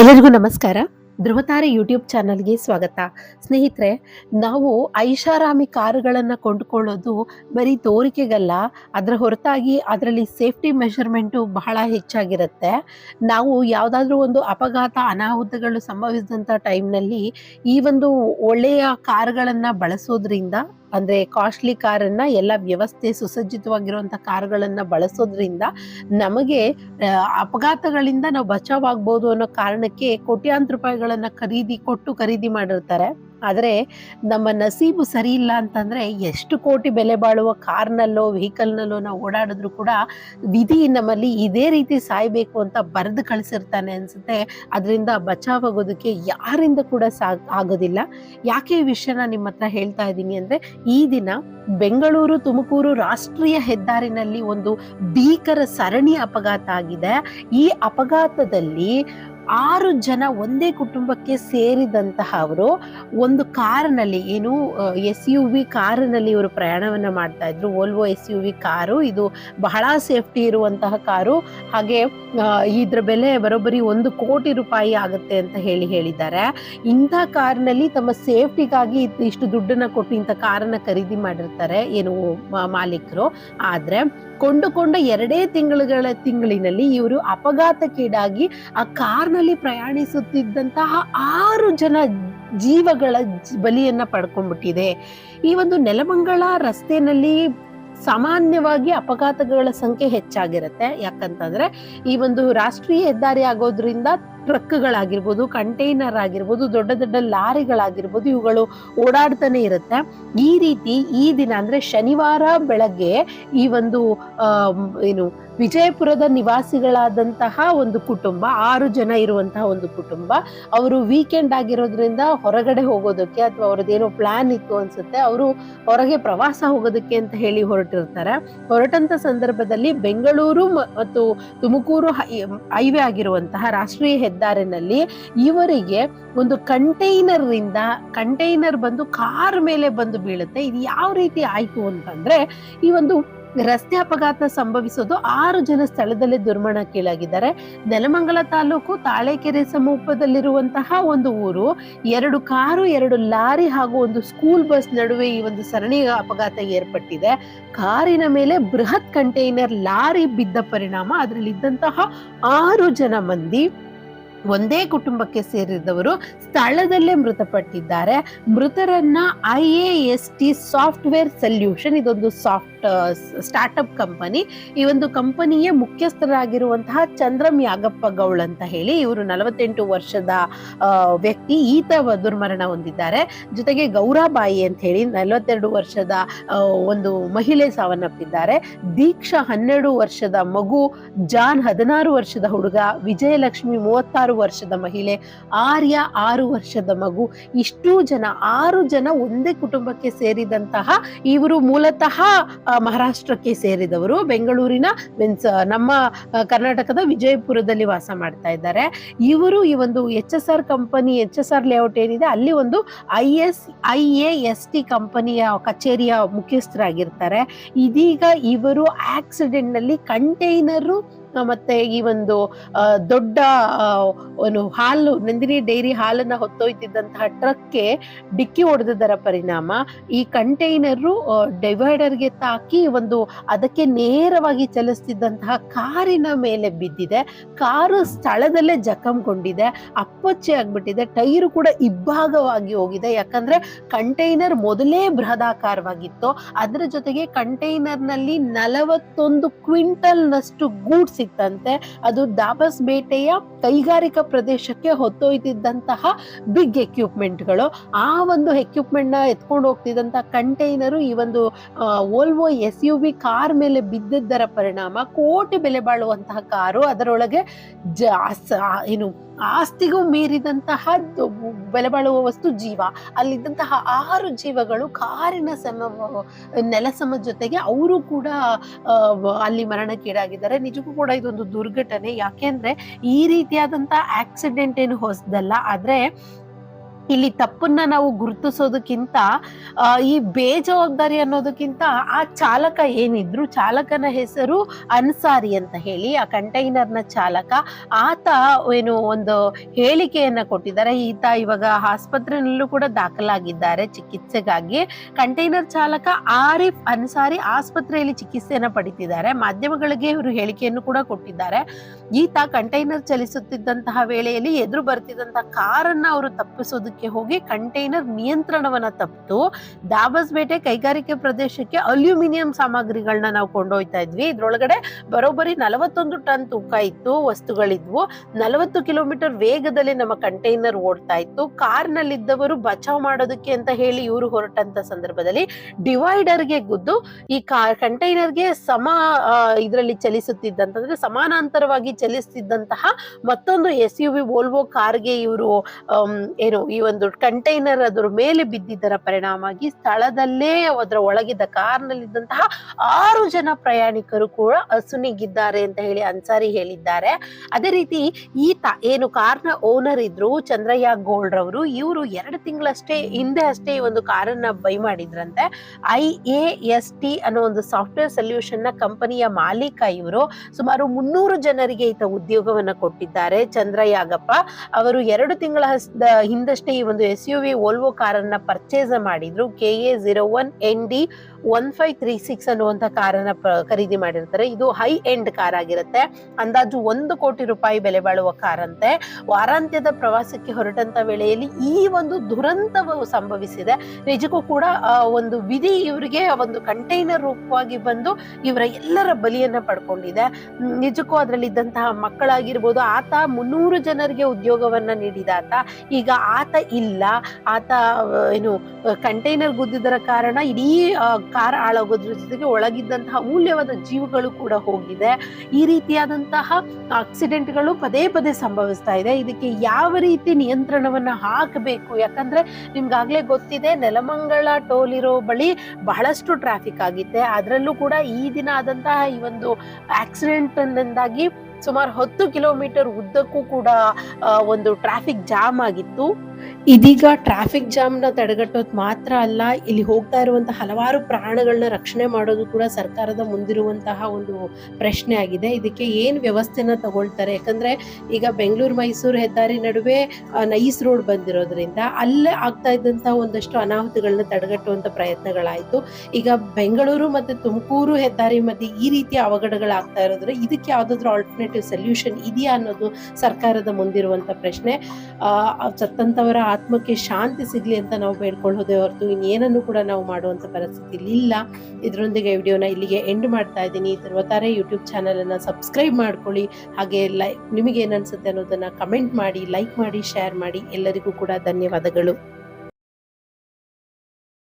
ಎಲ್ಲರಿಗೂ ನಮಸ್ಕಾರ. ಧ್ರುವತಾರೆ ಯೂಟ್ಯೂಬ್ ಚಾನಲ್ಗೆ ಸ್ವಾಗತ. ಸ್ನೇಹಿತರೆ, ನಾವು ಐಷಾರಾಮಿ ಕಾರುಗಳನ್ನು ಕೊಂಡುಕೊಳ್ಳೋದು ಬರೀ ತೋರಿಕೆಗಲ್ಲ, ಅದರ ಹೊರತಾಗಿ ಅದರಲ್ಲಿ ಸೇಫ್ಟಿ ಮೆಷರ್ಮೆಂಟು ಬಹಳ ಹೆಚ್ಚಾಗಿರುತ್ತೆ. ನಾವು ಯಾವುದಾದ್ರೂ ಒಂದು ಅಪಘಾತ, ಅನಾಹುತಗಳು ಸಂಭವಿಸಿದಂಥ ಟೈಮ್ನಲ್ಲಿ ಈ ಒಂದು ಒಳ್ಳೆಯ ಕಾರುಗಳನ್ನು ಬಳಸೋದ್ರಿಂದ ಅಂದರೆ ಕಾಸ್ಟ್ಲಿ ಕಾರನ್ನು ಎಲ್ಲ ವ್ಯವಸ್ಥೆ ಸುಸಜ್ಜಿತವಾಗಿರುವಂಥ ಕಾರುಗಳನ್ನು ಬಳಸೋದ್ರಿಂದ ನಮಗೆ ಅಪಘಾತಗಳಿಂದ ನಾವು ಬಚಾವಾಗ್ಬೋದು ಅನ್ನೋ ಕಾರಣಕ್ಕೆ ಕೋಟ್ಯಾಂತರ ರೂಪಾಯಿಗಳನ್ನ ಖರೀದಿ ಕೊಟ್ಟು ಖರೀದಿ ಮಾಡಿರ್ತಾರೆ. ಆದರೆ ನಮ್ಮ ನಸೀಬು ಸರಿ ಇಲ್ಲ ಅಂತಂದರೆ ಎಷ್ಟು ಕೋಟಿ ಬೆಲೆ ಬಾಳುವ ಕಾರ್ನಲ್ಲೋ ವೆಹಿಕಲ್ನಲ್ಲೋ ನಾವು ಓಡಾಡಿದ್ರು ಕೂಡ ವಿಧಿ ನಮ್ಮಲ್ಲಿ ಇದೇ ರೀತಿ ಸಾಯ್ಬೇಕು ಅಂತ ಬರೆದು ಕಳಿಸಿರ್ತಾನೆ ಅನಿಸುತ್ತೆ. ಅದರಿಂದ ಬಚಾವಾಗೋದಕ್ಕೆ ಯಾರಿಂದ ಕೂಡ ಸಾ, ಆಗೋದಿಲ್ಲ. ಯಾಕೆ ಈ ವಿಷಯನ ನಿಮ್ಮ ಹತ್ರ ಹೇಳ್ತಾ ಇದ್ದೀನಿ ಅಂದರೆ ಈ ದಿನ ಬೆಂಗಳೂರು, ತುಮಕೂರು ರಾಷ್ಟ್ರೀಯ ಹೆದ್ದಾರಿನಲ್ಲಿ ಒಂದು ಭೀಕರ ಸರಣಿ ಅಪಘಾತ ಆಗಿದೆ. ಈ ಅಪಘಾತದಲ್ಲಿ ಆರು ಜನ ಒಂದೇ ಕುಟುಂಬಕ್ಕೆ ಸೇರಿದಂತಹ ಅವರು ಒಂದು ಕಾರ್ನಲ್ಲಿ, ಏನು ಎಸ್ ಯು ವಿ ಕಾರಿನಲ್ಲಿ ಇವರು ಪ್ರಯಾಣವನ್ನು ಮಾಡ್ತಾ ಇದ್ರು. Volvo S U V car, ಇದು ಬಹಳ ಸೇಫ್ಟಿ ಇರುವಂತಹ ಕಾರು. ಹಾಗೆ ಇದರ ಬೆಲೆ ಬರೋಬ್ಬರಿ ಒಂದು ಕೋಟಿ ರೂಪಾಯಿ ಆಗುತ್ತೆ ಅಂತ ಹೇಳಿ ಹೇಳಿದ್ದಾರೆ. ಇಂಥ ಕಾರ್ನಲ್ಲಿ ತಮ್ಮ ಸೇಫ್ಟಿಗಾಗಿ ಇಷ್ಟು ದುಡ್ಡನ್ನ ಕೊಟ್ಟು ಇಂಥ ಕಾರನ್ನ ಖರೀದಿ ಮಾಡಿರ್ತಾರೆ, ಏನು ಮಾಲೀಕರು. ಆದ್ರೆ ಕೊಂಡುಕೊಂಡ ಎರಡೇ ತಿಂಗಳುಗಳ ತಿಂಗಳಿನಲ್ಲಿ ಇವರು ಅಪಘಾತಕ್ಕೀಡಾಗಿ ಆ ಕಾರ್ನಲ್ಲಿ ಪ್ರಯಾಣಿಸುತ್ತಿದ್ದಂತಹ ಆರು ಜನ ಜೀವಗಳ ಬಲಿಯನ್ನ ಪಡ್ಕೊಂಡ್ಬಿಟ್ಟಿದೆ. ಈ ಒಂದು ನೆಲಮಂಗಲ ರಸ್ತೆನಲ್ಲಿ ಸಾಮಾನ್ಯವಾಗಿ ಅಪಘಾತಗಳ ಸಂಖ್ಯೆ ಹೆಚ್ಚಾಗಿರುತ್ತೆ. ಯಾಕಂತಂದ್ರೆ ಈ ಒಂದು ರಾಷ್ಟ್ರೀಯ ಹೆದ್ದಾರಿ ಆಗೋದ್ರಿಂದ ಟ್ರಕ್ಗಳಾಗಿರ್ಬೋದು ಕಂಟೈನರ್ ಆಗಿರ್ಬೋದು ದೊಡ್ಡ ದೊಡ್ಡ ಲಾರಿಗಳಾಗಿರ್ಬೋದು, ಇವುಗಳು ಓಡಾಡ್ತಾನೆ ಇರುತ್ತೆ. ಈ ರೀತಿ ಈ ದಿನ ಅಂದ್ರೆ ಶನಿವಾರ ಬೆಳಗ್ಗೆ ಈ ಒಂದು ಏನು ವಿಜಯಪುರದ ನಿವಾಸಿಗಳಾದಂತಹ ಒಂದು ಕುಟುಂಬ, ಆರು ಜನ ಇರುವಂತಹ ಒಂದು ಕುಟುಂಬ. ಅವರು ವೀಕೆಂಡ್ ಆಗಿರೋದ್ರಿಂದ ಹೊರಗಡೆ ಹೋಗೋದಕ್ಕೆ ಅಥವಾ ಅವ್ರದ್ದೇನೋ ಪ್ಲಾನ್ ಇತ್ತು ಅನ್ಸುತ್ತೆ, ಅವರು ಹೊರಗೆ ಪ್ರವಾಸ ಹೋಗೋದಕ್ಕೆ ಅಂತ ಹೇಳಿ ಹೊರಟಿರ್ತಾರೆ. ಹೊರಟಂತ ಸಂದರ್ಭದಲ್ಲಿ ಬೆಂಗಳೂರು ಮತ್ತು ತುಮಕೂರು ಹೈವೇ ಆಗಿರುವಂತಹ ರಾಷ್ಟ್ರೀಯ ಹೆದ್ದಾರಿನಲ್ಲಿ ಇವರಿಗೆ ಒಂದು ಕಂಟೈನರ್ ಇಂದ ಕಂಟೈನರ್ ಬಂದು ಕಾರ್ ಮೇಲೆ ಬಂದು ಬೀಳುತ್ತೆ. ಇದು ಯಾವ ರೀತಿ ಆಯ್ತು ಅಂತಂದ್ರೆ, ಈ ಒಂದು ರಸ್ತೆ ಅಪಘಾತ ಸಂಭವಿಸೋದು ಆರು ಜನ ಸ್ಥಳದಲ್ಲೇ ದುರ್ಮರಣಕ್ಕೀಡಾಗಿದ್ದಾರೆ ನೆಲಮಂಗಲ ತಾಲೂಕು ತಾಳೆಕೆರೆ ಸಮೀಪದಲ್ಲಿರುವಂತಹ ಒಂದು ಊರು. ಎರಡು ಕಾರು, ಎರಡು ಲಾರಿ ಹಾಗೂ ಒಂದು ಸ್ಕೂಲ್ ಬಸ್ ನಡುವೆ ಈ ಒಂದು ಸರಣಿ ಅಪಘಾತ ಏರ್ಪಟ್ಟಿದೆ. ಕಾರಿನ ಮೇಲೆ ಬೃಹತ್ ಕಂಟೈನರ್ ಲಾರಿ ಬಿದ್ದ ಪರಿಣಾಮ. ಅದರಲ್ಲಿ ಇದ್ದಂತಹ ಆರು ಜನ ಮಂದಿ ಒಂದೇ ಕುಟುಂಬಕ್ಕೆ ಸೇರಿದವರು ಸ್ಥಳದಲ್ಲೇ ಮೃತಪಟ್ಟಿದ್ದಾರೆ. ಮೃತರನ್ನ I A S T software solution ಇದೊಂದು ಸಾಫ್ಟ್ ಸ್ಟಾರ್ಟ್ಅಪ್ ಕಂಪನಿ ಈ ಒಂದು ಕಂಪನಿಯ ಮುಖ್ಯಸ್ಥರಾಗಿರುವಂತಹ ಚಂದ್ರಂ ಯಾಗಪ್ಪ ಗೌಳ್ ಅಂತ ಹೇಳಿ ಇವರು ನಲವತ್ತೆಂಟು ವರ್ಷದ ವ್ಯಕ್ತಿ, ಈತ ದುರ್ಮರಣ ಹೊಂದಿದ್ದಾರೆ. ಜೊತೆಗೆ ಗೌರಾಬಾಯಿ ಅಂತ ಹೇಳಿ ನಲವತ್ತೆರಡು ವರ್ಷದ ಒಂದು ಮಹಿಳೆ ಸಾವನ್ನಪ್ಪಿದ್ದಾರೆ. ದೀಕ್ಷಾ ಹನ್ನೆರಡು ವರ್ಷದ ಮಗು, ಜಾನ್ ಹದಿನಾರು ವರ್ಷದ ಹುಡುಗ, ವಿಜಯಲಕ್ಷ್ಮಿ ಮೂವತ್ತಾರು ವರ್ಷದ ಮಹಿಳೆ, ಆರ್ಯ ಆರು ವರ್ಷದ ಮಗು, ಇಷ್ಟು ಜನ, ಆರು ಜನ ಒಂದೇ ಕುಟುಂಬಕ್ಕೆ ಸೇರಿದಂತಹ ಇವರು ಮೂಲತಃ ಮಹಾರಾಷ್ಟ್ರಕ್ಕೆ ಸೇರಿದವರು. ಬೆಂಗಳೂರಿನ ಮೀನ್ಸ್ ನಮ್ಮ ಕರ್ನಾಟಕದ ವಿಜಯಪುರದಲ್ಲಿ ವಾಸ ಮಾಡ್ತಾ ಇದ್ದಾರೆ. ಇವರು ಈ ಒಂದು H S R company, H S R layout ಏನಿದೆ, ಅಲ್ಲಿ ಒಂದು I S, I A S T ಕಂಪನಿಯ ಕಚೇರಿಯ ಮುಖ್ಯಸ್ಥರಾಗಿರ್ತಾರೆ. ಇದೀಗ ಇವರು ಆಕ್ಸಿಡೆಂಟ್ನಲ್ಲಿ ಕಂಟೈನರು ಮತ್ತೆ ಈ ಒಂದು ದೊಡ್ಡ ಒಂದು ಹಾಲು, ನಂದಿನಿ ಡೈರಿ ಹಾಲನ್ನ ಹೊತ್ತೊಯ್ತಿದ್ದಂತಹ ಟ್ರಕ್ಗೆ ಡಿಕ್ಕಿ ಹೊಡೆದಿದ್ದರ ಪರಿಣಾಮ, ಈ ಕಂಟೈನರು ಡಿವೈಡರ್ಗೆ ತಾಕಿ ಒಂದು ಅದಕ್ಕೆ ನೇರವಾಗಿ ಚಲಿಸ್ತಿದ್ದಂತಹ ಕಾರಿನ ಮೇಲೆ ಬಿದ್ದಿದೆ. ಕಾರು ಸ್ಥಳದಲ್ಲೇ ಜಖಂಗೊಂಡಿದೆ. ಅಪ್ಪಚ್ಚೆ ಆಗ್ಬಿಟ್ಟಿದೆ. ಟೈರು ಕೂಡ ಇಬ್ಬಾಗವಾಗಿ ಹೋಗಿದೆ. ಯಾಕಂದ್ರೆ ಕಂಟೈನರ್ ಮೊದಲೇ ಬೃಹದಾಕಾರವಾಗಿತ್ತು. ಅದರ ಜೊತೆಗೆ ಕಂಟೈನರ್ನಲ್ಲಿ ನಲವತ್ತೊಂದು ಕ್ವಿಂಟಲ್ನಷ್ಟು ಗೂಡ್ಸ್ ಇತ್ತಂತೆ ಅದು ದಾಬಸ್ ಬೇಟೆಯ ಕೈಗಾರಿಕಾ ಪ್ರದೇಶಕ್ಕೆ ಹೊತ್ತೊಯ್ದಿದ್ದಂತಹ ಬಿಗ್ ಎಕ್ವಿಪ್ಮೆಂಟ್ಗಳು ಆ ಒಂದು ಎಕ್ವಿಪ್ಮೆಂಟ್ನ ಎತ್ಕೊಂಡು ಹೋಗ್ತಿದ್ದಂತ ಕಂಟೈನರು ಈ ಒಂದು Volvo S U V car ಮೇಲೆ ಬಿದ್ದಿದ್ದರ ಪರಿಣಾಮ ಕೋಟಿ ಬೆಲೆ ಬಾಳುವಂತಹ ಕಾರು ಅದರೊಳಗೆ ಜಾಸ್ ಏನು ಆಸ್ತಿಗೂ ಮೀರಿದಂತಹ ಬೆಲೆ ಬಾಳುವ ವಸ್ತು ಜೀವ. ಅಲ್ಲಿದ್ದಂತಹ ಆರು ಜೀವಗಳು ಕಾರಿನ ಸಮ ನೆಲಸಮ ಜೊತೆಗೆ ಅವರು ಕೂಡ ಅಲ್ಲಿ ಮರಣಕ್ಕೀಡಾಗಿದ್ದಾರೆ. ನಿಜಕ್ಕೂ ಕೂಡ ಇದೊಂದು ದುರ್ಘಟನೆ. ಯಾಕೆಂದ್ರೆ ಈ ರೀತಿಯಾದಂತಹ ಆಕ್ಸಿಡೆಂಟ್ ಏನು ಹೊಸದಲ್ಲ. ಆದ್ರೆ ಇಲ್ಲಿ ತಪ್ಪನ್ನ ನಾವು ಗುರುತಿಸೋದಕ್ಕಿಂತ ಈ ಬೇಜವಾಬ್ದಾರಿ ಅನ್ನೋದಕ್ಕಿಂತ ಆ ಚಾಲಕ ಏನಿದ್ರು, ಚಾಲಕನ ಹೆಸರು ಅನ್ಸಾರಿ ಅಂತ ಹೇಳಿ, ಆ ಕಂಟೈನರ್ನ ಚಾಲಕ ಆತ ಏನು ಒಂದು ಹೇಳಿಕೆಯನ್ನ ಕೊಟ್ಟಿದ್ದಾರೆ. ಈತ ಇವಾಗ ಆಸ್ಪತ್ರೆಯಲ್ಲೂ ಕೂಡ ದಾಖಲಾಗಿದ್ದಾರೆ ಚಿಕಿತ್ಸೆಗಾಗಿ. ಕಂಟೈನರ್ ಚಾಲಕ ಆರಿಫ್ ಅನ್ಸಾರಿ ಆಸ್ಪತ್ರೆಯಲ್ಲಿ ಚಿಕಿತ್ಸೆಯನ್ನ ಪಡಿತಿದ್ದಾರೆ. ಮಾಧ್ಯಮಗಳಿಗೆ ಇವರು ಹೇಳಿಕೆಯನ್ನು ಕೂಡ ಕೊಟ್ಟಿದ್ದಾರೆ. ಈತ ಕಂಟೈನರ್ ಚಲಿಸುತ್ತಿದ್ದಂತಹ ವೇಳೆಯಲ್ಲಿ ಎದುರು ಬರ್ತಿದ್ದಂತಹ ಕಾರನ್ನ ಅವರು ತಪ್ಪಿಸೋದಕ್ಕೆ ಹೋಗಿ ಕಂಟೈನರ್ ನಿಯಂತ್ರಣವನ್ನ ತಪ್ಪಿತು. ದಾಬಸ್ಪೇಟೆ ಕೈಗಾರಿಕೆ ಪ್ರದೇಶಕ್ಕೆ ಅಲ್ಯೂಮಿನಿಯಂ ಸಾಮಗ್ರಿಗಳನ್ನ ನಾವು ಕೊಂಡೊಯ್ತಾ ಇದ್ವಿ. ಇದ್ರೊಳಗಡೆ ಬರೋಬ್ಬರಿ ನಲವತ್ತೊಂದು ಟನ್ ತೂಕ ಇತ್ತು, ವಸ್ತುಗಳಿದ್ವು. ನಲವತ್ತು ಕಿಲೋಮೀಟರ್ ವೇಗದಲ್ಲಿ ನಮ್ಮ ಕಂಟೈನರ್ ಓಡ್ತಾ ಇತ್ತು. ಕಾರ್ನಲ್ಲಿದ್ದವರು ಬಚಾವ್ ಮಾಡೋದಕ್ಕೆ ಅಂತ ಹೇಳಿ ಇವರು ಹೊರಟಂತ ಸಂದರ್ಭದಲ್ಲಿ ಡಿವೈಡರ್ಗೆ ಗುದ್ದು ಈ ಕಾರ್ ಕಂಟೈನರ್ಗೆ ಸಮ ಇದರಲ್ಲಿ ಚಲಿಸುತ್ತಿದ್ದಂತಂದ್ರೆ ಸಮಾನಾಂತರವಾಗಿ ಚಲಿಸುತ್ತಿದ್ದಂತಹ ಮತ್ತೊಂದು ಎಸ್ ಯು ವಿ ವೋಲ್ವೋ ಕಾರ್ಗೆ ಇವರು ಏನು ಈ ಒಂದು ಕಂಟೈನರ್ ಅದರ ಮೇಲೆ ಬಿದ್ದಿದ್ದರ ಪರಿಣಾಮವಾಗಿ ಸ್ಥಳದಲ್ಲೇ ಅದರ ಒಳಗಿದ್ದ ಕಾರ್ನಲ್ಲಿದ್ದಂತಹ ಆರು ಜನ ಪ್ರಯಾಣಿಕರು ಕೂಡ ಅಸುನಿಗಿದ್ದಾರೆ ಅಂತ ಹೇಳಿ ಅನ್ಸಾರಿ ಹೇಳಿದ್ದಾರೆ. ಅದೇ ರೀತಿ ಈತ ಏನು ಕಾರ್ನ ಓನರ್ ಇದ್ರು ಚಂದ್ರಯ್ಯ ಗೋಲ್ಡ್ ರವರು ಇವರು ಎರಡು ತಿಂಗಳಷ್ಟೇ ಹಿಂದೆ ಅಷ್ಟೇ ಈ ಒಂದು ಕಾರನ್ನ ಬೈ ಮಾಡಿದ್ರಂತೆ. ಐ ಎ ಎಸ್ ಟಿ ಅನ್ನೋ ಒಂದು ಸಾಫ್ಟ್ವೇರ್ ಸೊಲ್ಯೂಷನ್ನ ಕಂಪನಿಯ ಮಾಲೀಕ ಇವರು. ಸುಮಾರು ಮುನ್ನೂರು ಜನರಿಗೆ ಈತ ಉದ್ಯೋಗವನ್ನ ಕೊಟ್ಟಿದ್ದಾರೆ. ಚಂದ್ರಯಾಗಪ್ಪ ಅವರು ಎರಡು ತಿಂಗಳ ಹಿಂದಷ್ಟೇ ಈ ಒಂದು ಎಸ್ ಯು ವಿ ಓಲ್ವೋ ಕಾರನ್ನ ಪರ್ಚೇಸ್ ಮಾಡಿದ್ರು K A zero one N D one five three six ಅನ್ನುವಂತ ಕಾರನ್ನ ಖರೀದಿ ಮಾಡಿರ್ತಾರೆ. ಇದು ಹೈ ಎಂಡ್ ಕಾರ್ ಆಗಿರುತ್ತೆ. ಅಂದಾಜು ಒಂದು ಕೋಟಿ ರೂಪಾಯಿ ಬೆಲೆ ಬಾಳುವ ಕಾರ್ ಅಂತೆ. ವಾರಾಂತ್ಯದ ಪ್ರವಾಸಕ್ಕೆ ಹೊರಟಂತ ವೇಳೆಯಲ್ಲಿ ಈ ಒಂದು ದುರಂತವು ಸಂಭವಿಸಿದೆ. ನಿಜಕ್ಕೂ ಕೂಡ ಒಂದು ವಿಧಿ ಇವರಿಗೆ ಒಂದು ಕಂಟೈನರ್ ರೂಪವಾಗಿ ಬಂದು ಇವರ ಎಲ್ಲರ ಬಲಿಯನ್ನ ಪಡ್ಕೊಂಡಿದೆ. ನಿಜಕ್ಕೂ ಅದರಲ್ಲಿದ್ದಂತಹ ಮಕ್ಕಳಾಗಿರ್ಬೋದು, ಆತ ಮುನ್ನೂರು ಜನರಿಗೆ ಉದ್ಯೋಗವನ್ನ ನೀಡಿದ ಆತ. ಈಗ ಆತ ಇಲ್ಲ. ಆತ ಏನು ಕಂಟೈನರ್ ಗುದ್ದಿದರ ಕಾರಣ ಇಡೀ ಕಾರ್ ಹಾಳಾಗೋದ್ರ ಜೊತೆಗೆ ಒಳಗಿದ್ದಂತಹ ಅಮೂಲ್ಯವಾದ ಜೀವಗಳು ಕೂಡ ಹೋಗಿದೆ. ಈ ರೀತಿಯಾದಂತಹ ಆಕ್ಸಿಡೆಂಟ್ಗಳು ಪದೇ ಪದೇ ಸಂಭವಿಸ್ತಾ ಇದೆ. ಇದಕ್ಕೆ ಯಾವ ರೀತಿ ನಿಯಂತ್ರಣವನ್ನು ಹಾಕಬೇಕು? ಯಾಕಂದ್ರೆ ನಿಮ್ಗಾಗ್ಲೇ ಗೊತ್ತಿದೆ, ನೆಲಮಂಗಲ ಟೋಲ್ ಇರೋ ಬಳಿ ಬಹಳಷ್ಟು ಟ್ರಾಫಿಕ್ ಆಗಿತ್ತೆ. ಅದರಲ್ಲೂ ಕೂಡ ಈ ದಿನ ಆದಂತಹ ಈ ಒಂದು ಆಕ್ಸಿಡೆಂಟ್ ಸುಮಾರು ಹತ್ತು ಕಿಲೋಮೀಟರ್ ಉದ್ದಕ್ಕೂ ಕೂಡ ಒಂದು ಟ್ರಾಫಿಕ್ ಜಾಮ್ ಆಗಿತ್ತು. ಇದೀಗ ಟ್ರಾಫಿಕ್ ಜಾಮ್ನ ತಡೆಗಟ್ಟೋದು ಮಾತ್ರ ಅಲ್ಲ ಇಲ್ಲಿ ಹೋಗ್ತಾ ಇರುವಂತಹ ಹಲವಾರು ಪ್ರಾಣಗಳನ್ನ ರಕ್ಷಣೆ ಮಾಡೋದು ಕೂಡ ಸರ್ಕಾರದ ಮುಂದಿರುವಂತಹ ಒಂದು ಪ್ರಶ್ನೆ ಆಗಿದೆ. ಇದಕ್ಕೆ ಏನು ವ್ಯವಸ್ಥೆನ ತಗೊಳ್ತಾರೆ? ಯಾಕಂದ್ರೆ ಈಗ ಬೆಂಗಳೂರು ಮೈಸೂರು ಹೆದ್ದಾರಿ ನಡುವೆ ನೈಸ್ ರೋಡ್ ಬಂದಿರೋದ್ರಿಂದ ಅಲ್ಲೇ ಆಗ್ತಾ ಇದ್ದಂತಹ ಒಂದಷ್ಟು ಅನಾಹುತಗಳನ್ನ ತಡೆಗಟ್ಟುವಂತ ಪ್ರಯತ್ನಗಳಾಯಿತು. ಈಗ ಬೆಂಗಳೂರು ಮತ್ತೆ ತುಮಕೂರು ಹೆದ್ದಾರಿ ಮಧ್ಯೆ ಈ ರೀತಿಯ ಅವಘಡಗಳಾಗ್ತಾ ಇರೋದ್ರೆ ಇದಕ್ಕೆ ಯಾವ್ದಾದ್ರು ಆಲ್ಟರ್ನೇಟಿವ್ ಸೊಲ್ಯೂಷನ್ ಇದೆಯಾ ಅನ್ನೋದು ಸರ್ಕಾರದ ಮುಂದಿರುವಂತ ಪ್ರಶ್ನೆ. ಆ, ಸತ್ತಂತವರ ಆತ್ಮಕ್ಕೆ ಶಾಂತಿ ಸಿಗಲಿ ಅಂತ ನಾವು ಬೇಡ್ಕೊಳ್ಳೋದೇ ಹೊರತು ಇನ್ನೇನನ್ನು ಕೂಡ ನಾವು ಮಾಡುವಂಥ ಪರಿಸ್ಥಿತಿ ಇಲ್ಲ. ಇದರೊಂದಿಗೆ ವಿಡಿಯೋನ ಇಲ್ಲಿಗೆ ಎಂಡ್ ಮಾಡ್ತಾ ಇದ್ದೀನಿ. ಧ್ರುವತಾರೆ ಯೂಟ್ಯೂಬ್ ಚಾನಲನ್ನು ಸಬ್ಸ್ಕ್ರೈಬ್ ಮಾಡ್ಕೊಳ್ಳಿ. ಹಾಗೆ ಲೈಕ್ ನಿಮಗೆ ಏನನ್ಸುತ್ತೆ ಅನ್ನೋದನ್ನ ಕಮೆಂಟ್ ಮಾಡಿ ಲೈಕ್ ಮಾಡಿ ಶೇರ್ ಮಾಡಿ. ಎಲ್ಲರಿಗೂ ಕೂಡ ಧನ್ಯವಾದಗಳು.